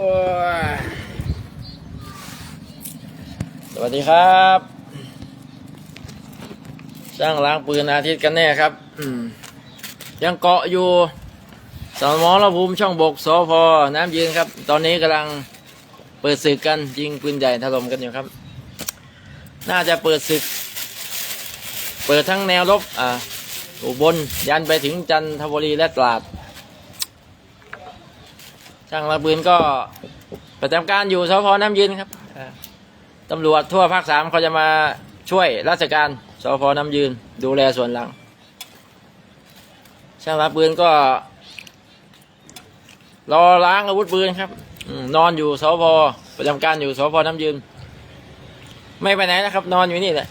โอ้ยสวัสดีครับ ช่างล้างปืนอาทิตย์กันแน่ครับ อืม ยังเกาะอยู่สมอระภูมิช่องบกสพน้ำยืนครับ ตอนนี้กำลังเปิดศึกกันยิงปืนใหญ่ถล่มกันอยู่ครับ น่าจะเปิดศึก เปิดทั้งแนวรบอ่าอุบลยันไปถึงจันทบุรีและตราด ช่างระปืนก็ประจำการอยู่สพน้ำยืนครับอ่าตำรวจทั่วภาคสามเขาจะมาช่วยราชการสพน้ำยืน ดูแลส่วนหลัง ช่างรับปืนก็ รอล้างอาวุธปืนครับอมนอนอยู่สพประจำการอยู่สพน้ำยืน ไม่ไปไหนนะครับ นอนอยู่นี่แหละ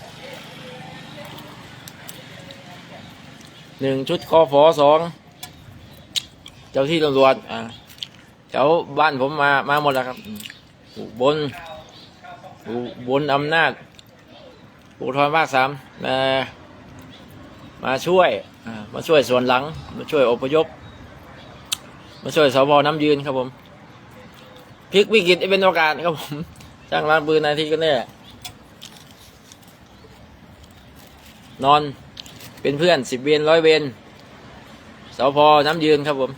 หนึ่งชุดคอฝอสองเจ้าที่ตำรวจอ่า แถวบ้านผมมามาหมดแล้วครับอุบนอุบนอำนาจปูทรภาคสามมามาช่วยอ่ามาช่วยส่วนหลัง มาช่วยอพยพ มาช่วยสพน้ำยืนครับผมพลิกวิกฤตให้เป็นโอกาสครับผมจ้างร้านปืนนาทีก็แน่นอนเป็นเพื่อนสิบเวนร้อยเวนสพน้ำยืนครับผม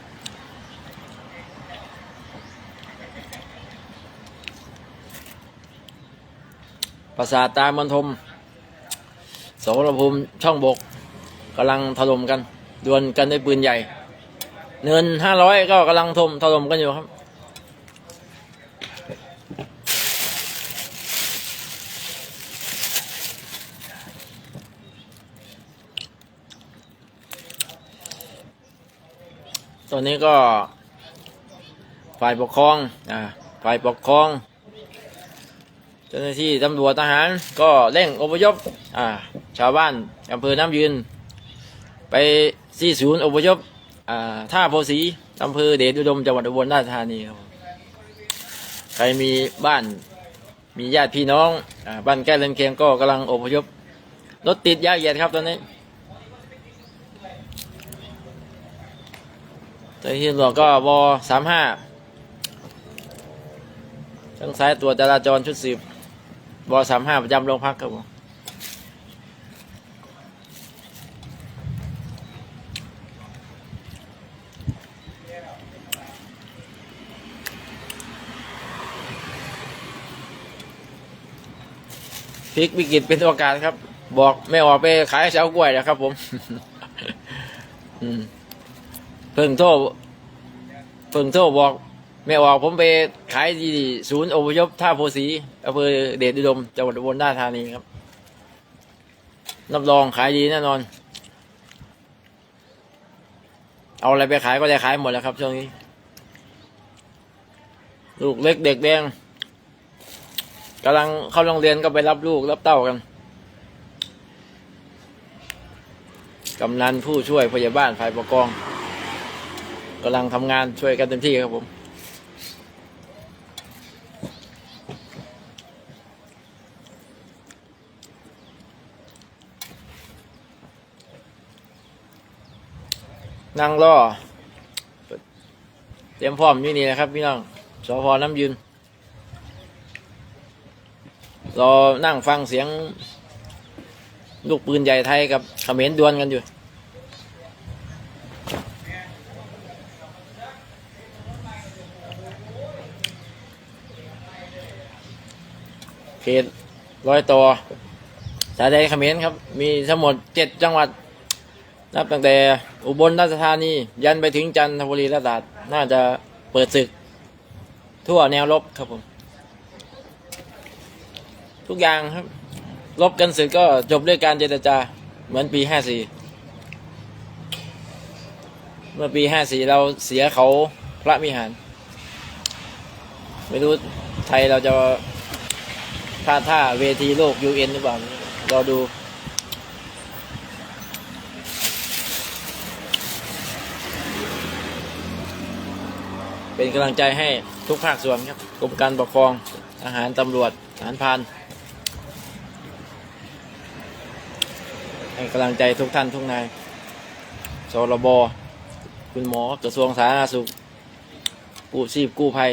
ปราสาทตามณฑมโสรภูมิช่องบกกำลังถล่มกัน ดวลกันด้วยปืนใหญ่ เนินห้าร้อยก็กำลังถมถล่มกันอยู่ครับ ตอนนี้ก็ฝ่ายปกครอง อ่า ฝ่ายปกครอง เจ้าหน้าที่ตำรวจทหารก็เร่งอพยพอ่าชาวบ้านอำเภอน้ำยืน ไปที่ศูนย์อพยพอ่าท่าโพสีอำเภอเดชอุดมจังหวัดอุบลราชธานีครับใครมีบ้านมีญาติพี่น้องอ่าบ้านใกล้เรือนเคียงก็กำลังอพยพรถติดยากเหยียดครับตอนนี้เจ้าหน้าที่ตำรวจก็วสามห้าทั้งสายตรวจจราจรชุดสืบ บสามห้าประจำโรงพักครับผมพลิกวิกฤตเป็นโอกาสครับ บอกไม่ออกไปขายเช้ากล้วยนะครับ ผมเพิ่งโทษเพิ่งโทษบอก ไม่ออกผมไปขายที่ศูนย์อพยพท่าโพสีอำเภอเดชอุดมจังหวัดอุบลราชธานีครับรับรองขายดีแน่นอน เอาอะไรไปขายก็ได้ขายหมดแล้วครับช่วงนี้ ลูกเล็กเด็กแดงกำลังเข้าโรงเรียนก็ไปรับลูกรับเต้ากันกำนันผู้ช่วยพยาบาลฝ่ายปกครองกำลังทำงานช่วยกันเต็มที่ครับผม นั่งรอเตรียมพร้อมอยู่นี่นะครับ พี่น้องสพน้ำยืนรอนั่งฟังเสียง ลูกปืนใหญ่ไทยกับเขมรดวลกันอยู่เขตร้อยต่อสายแดนเขมรครับ มีทั้งหมดเจ็ดจังหวัด นับตั้งแต่อุบลราชธานี ยันไปถึงจันทบุรีและตราดน่าจะเปิดศึก ทั่วแนวรบครับผม ทุกอย่างครับ รบกันศึกก็จบด้วยการเจรจา เหมือนปีห้าสี่เมื่อปีห้าสี่เราเสียเขาพระมิหาร ไม่รู้ไทยเราจะพลาดท่าเวทีโลกยูเอ็นหรือเปล่าเราดู เป็นกำลังใจให้ทุกภาคส่วนครับกรมการปกครองทหารตำรวจทหารพานให้กำลังใจทุกท่านทุกนายสรบคุณหมอกระทรวงสาธารณสุขกู้ชีพกู้ภัย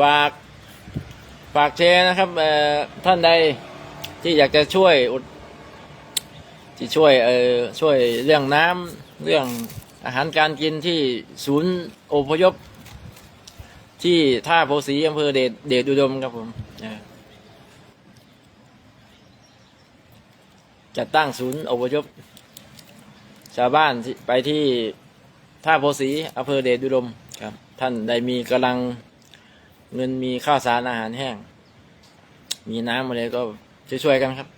ฝาก ฝากแชร์นะครับเอ่อท่านใดที่อยากจะช่วยอุดที่ช่วยเอ่อช่วยเรื่องน้ำเรื่องอาหารการกินที่ศูนย์อพยพ ที่ท่าโพสีอำเภอเดชเดชอุดมครับผมนะตั้งศูนย์อพยพ ชาวบ้านไปที่ท่าโพสีอำเภอเดชอุดมครับ ท่านได้มีกำลัง เงินมีข้าวสารอาหารแห้ง มีน้ำอะไรก็ช่วยๆกันครับ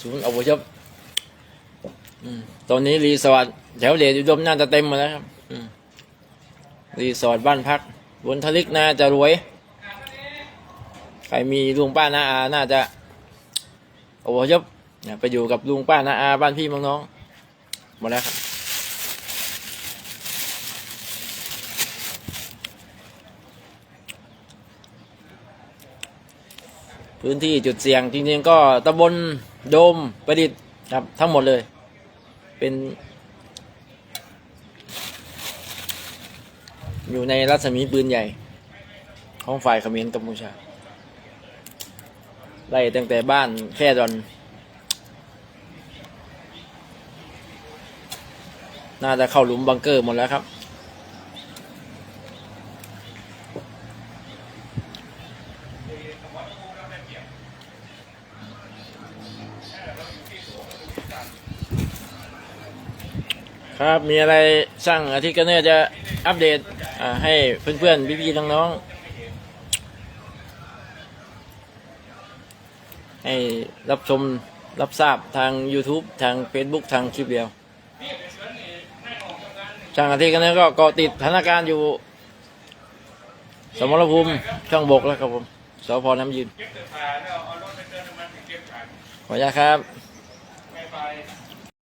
ศูนย์อพยพตอนนี้รีสอร์ทแถวเดชอุดมน่าจะเต็มหมดแล้วครับรีสอร์ทบ้านพัก บนทะลิกน่าจะรวย ใครมีลุงป้าน้าอา น่าจะอพยพไปอยู่กับลุงป้าน้าอา บ้านพี่มืองน้องหมดแล้วครับ พื้นที่จุดเสี่ยงจริงๆก็ตำบลโดมประดิษฐ์ครับทั้งหมดเลย เป็น อยู่ในรัศมีปืนใหญ่ ของฝ่ายเขมรกัมพูชา ไล่ตั้งแต่บ้านแค่ดอนน่าจะเข้าหลุมบังเกอร์หมดแล้วครับ ครับมีอะไรช่างอาทิตย์ก็เนี่ยจะอัปเดตให้เพื่อนๆพี่ๆน้องๆให้รับชมรับทราบทาง YouTube ทาง Facebook ทางคลิปเดียวช่างอาทิตย์ก็เนี่ยก็เกาะติดสถานการณ์อยู่ สมรภูมิช่องบกแล้วครับผมสพน้ำยืนขออนุญาตครับ